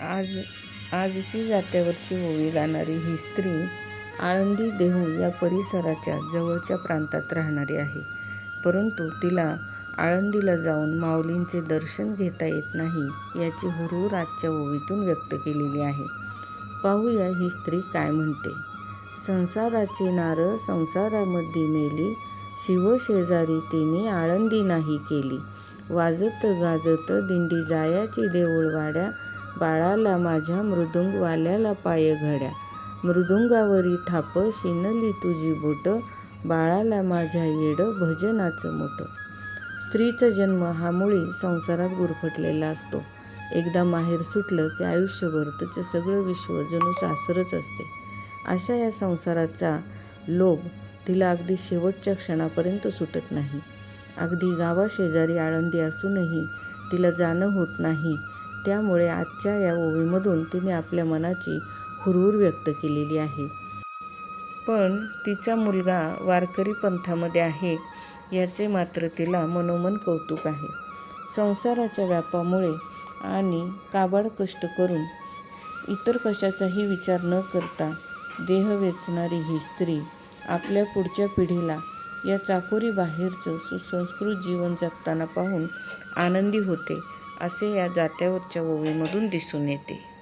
आज आजची जात्यावरची ओवी गाणारी ही स्त्री आळंदी देहू या परिसराच्या जवळच्या प्रांतात राहणारी आहे. परंतु तिला आळंदीला जाऊन माऊलींचे दर्शन घेता येत नाही याची हुरहूर आजच्या ओवीतून व्यक्त केलेली आहे. पाहूया ही स्त्री काय म्हणते. संसाराची नारळ संसारामध्ये मेली शिव शेजारी तिने आळंदी नाही केली. वाजत गाजत दिंडी जायाची देऊळवाड्या बाळाला माझ्या मृदुंगवाल्याला पाय घड्या. मृदुंगावरी थाप शिनली तुझी बोट. बाळाला माझ्या येड भजनाचं मोठं स्त्रीचा जन्म हा मुळी संसारात गुरफटलेला असतो. एकदा माहेर सुटलं की आयुष्यभर तिचं सगळं विश्व जणू सासरच असते. अशा या संसाराचा लोभ तिला अगदी शेवटच्या क्षणापर्यंत सुटत नाही. अगदी गावाशेजारी आळंदी असूनही तिला जाणं होत नाही. त्यामुळे आजच्या या ओवीमधून तिने आपल्या मनाची हुरहुर व्यक्त केलेली आहे. पण तिचा मुलगा वारकरी पंथामध्ये आहे याचे मात्र तिला मनोमन कौतुक आहे. संसाराच्या व्यापामुळे आणि काबाड कष्ट करून इतर कशाचाही विचार न करता देह वेचणारी ही स्त्री आपल्या पुढच्या पिढीला या चाकोरी बाहेरचं सुसंस्कृत जीवन जगताना पाहून आनंदी होते. असे या जात्यावरच्या ओवीमधून दिसून येते.